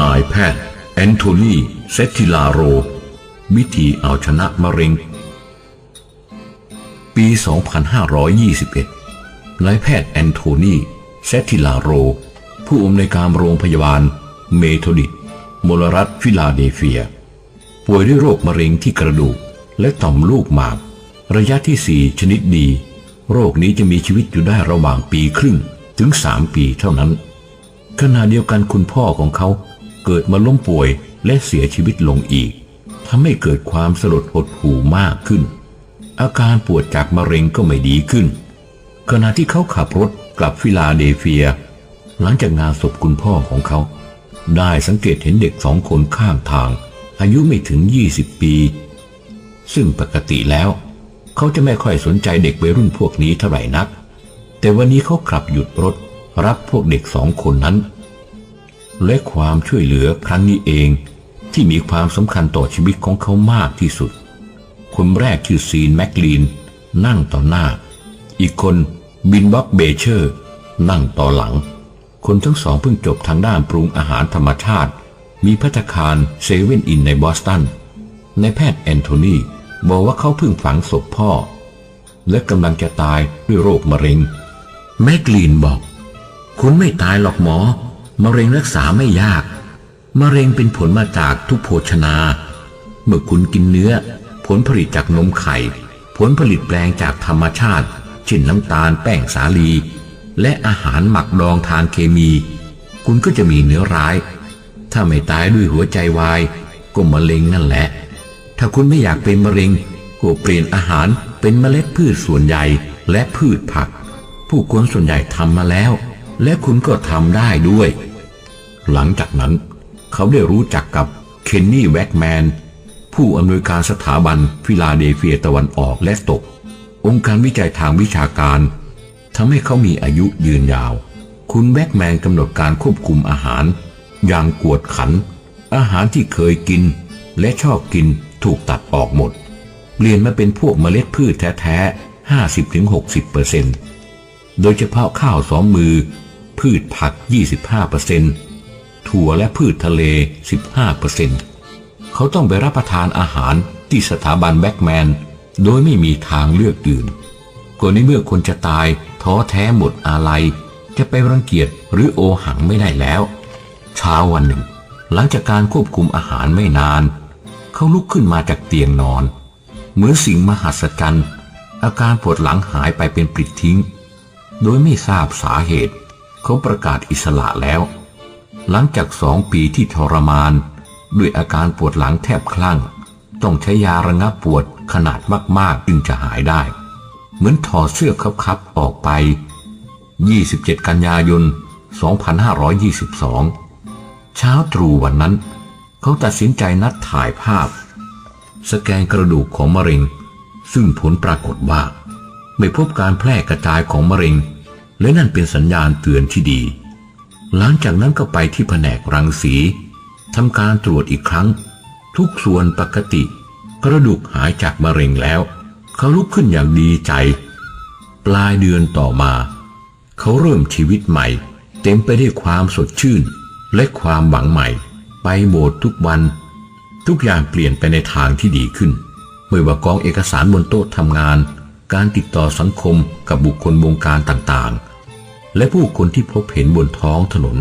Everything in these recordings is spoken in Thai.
นายแพทย์ แอนโทนีเซติลาโร วิธีเอาชนะมะเร็ง ปี 2521 นายแพทย์แอนโทนีเซตติลาโร ผู้อำนวยการโรงพยาบาล เมโทดิตมลรัฐฟิลาเดลเฟีย ป่วยด้วยโรคมะเร็งที่กระดูกและต่อมลูกหมาก ระยะที่ 4 ชนิดดี โรคนี้จะมีชีวิตอยู่ได้ระหว่างปีครึ่งถึง 3 ปีเท่านั้นขณะเดียวกันคุณพ่อของเขา เกิดมาล้มป่วยและเสียชีวิตลงอีกทำให้เกิดความสลดหดหู่มากขึ้น อาการปวดจากมะเร็งก็ไม่ดีขึ้น ขณะที่เขาขับรถกลับฟิลาเดเฟีย หลังจากงานศพคุณพ่อของเขา ได้สังเกตเห็นเด็กสองคนข้างทาง อายุไม่ถึง 20 ปี ซึ่งปกติแล้ว เขาจะไม่ค่อยสนใจเด็กวัยรุ่นพวกนี้เท่าไหร่นัก แต่วันนี้เขาขับหยุดรถรับพวกเด็กสองคนนั้น และความช่วยเหลือครั้งนี้เองที่มีความสำคัญต่อชีวิตของเขามากที่สุด คนแรกคือซีนแมคลีน นั่งต่อหน้า อีกคนบินบ็อกเบเชอร์ นั่งต่อหลัง คนทั้งสองเพิ่งจบทางด้านปรุงอาหารธรรมชาติ มีพัตตาคารเซเว่นอินในบอสตันนายแพทย์แอนโทนีบอกว่าเขาเพิ่งฝังศพพ่อ และกำลังจะตายด้วยโรคมะเร็ง แมกลีนบอก คุณไม่ตายหรอกหมอ มะเร็งรักษาไม่ยาก มะเร็งเป็นผลมาจากทุกโภชนา เมื่อคุณกินเนื้อ ผลผลิตจากนมไข่ ผลผลิตแปลงจากธรรมชาติ เช่นน้ำตาลแป้งสาลี และอาหารหมักดองทางเคมี คุณก็จะมีเนื้อร้าย ถ้าไม่ตายด้วยหัวใจวาย ก็มะเร็งนั่นแหละ ถ้าคุณไม่อยากเป็นมะเร็งก็เปลี่ยนอาหารเป็นเมล็ดพืชส่วนใหญ่และพืชผัก ผู้คนส่วนใหญ่ทำมาแล้ว และคุณก็ทำได้ด้วย หลังจากนั้น เขาได้รู้จักกับเคนนี่แวกแมน ผู้อำนวยการสถาบันฟิลาเดลเฟียตะวันออกและตก องค์การวิจัยทางวิชาการทำให้เขามีอายุยืนยาว คุณแวกแมนกำหนดการควบคุมอาหาร อย่างกวดขัน อาหารที่เคยกิน และชอบกินถูกตัดออกหมด เปลี่ยนมาเป็นพวกเมล็ดพืชแท้ๆ 50-60%เปอร์เซ็นต์โดยเฉพาะข้าวสองมือ พืชผัก 25% ถั่วและพืชทะเล 15%เขาต้องไปรับประทานอาหารที่สถาบันแบ็กแมน โดยไม่มีทางเลือกอื่นก็ในเมื่อคนจะตายท้อแท้หมดอาลัย จะไปรังเกียจหรือโอหังไม่ได้แล้ว เช้าวันหนึ่ง หลังจากการควบคุมอาหารไม่นาน เขาลุกขึ้นมาจากเตียงนอน เหมือนสิ่งมหัศจรรย์อาการปวดหลังหายไปเป็นปลิดทิ้ง โดยไม่ทราบสาเหตุ เขาประกาศอิสระแล้ว หลังจากสองปีที่ทรมาน ด้วยอาการปวดหลังแทบคลั่ง ต้องใช้ยาระงับปวดขนาดมากๆ จึงจะหายได้ เหมือนถอดเสื้อคับๆออกไป 27 กันยายน 2522 เช้าตรู่วันนั้น เขาตัดสินใจนัดถ่ายภาพ สแกนกระดูกของมะเร็ง ซึ่งผลปรากฏว่า ไม่พบการแพร่กระจายของมะเร็ง และนั่นเป็นสัญญาณเตือนที่ดี หลังจากนั้นก็ไปที่แผนกรังสีทำการตรวจอีกครั้ง ทุกส่วนปกติ กระดูกหายจากมะเร็งแล้ว เขาลุกขึ้นอย่างดีใจ ปลายเดือนต่อมา เขาเริ่มชีวิตใหม่ เต็มไปด้วยความสดชื่น และความหวังใหม่ ไปโบสถ์ทุกวัน ทุกอย่างเปลี่ยนไปในทางที่ดีขึ้นไม่ว่ากองเอกสารบนโต๊ะทำงาน การติดต่อสังคมกับบุคคลวงการต่างๆ และผู้คนที่พบเห็นบนท้องถนน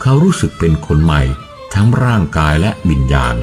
เขารู้สึกเป็นคนใหม่ทั้งร่างกายและวิญญาณ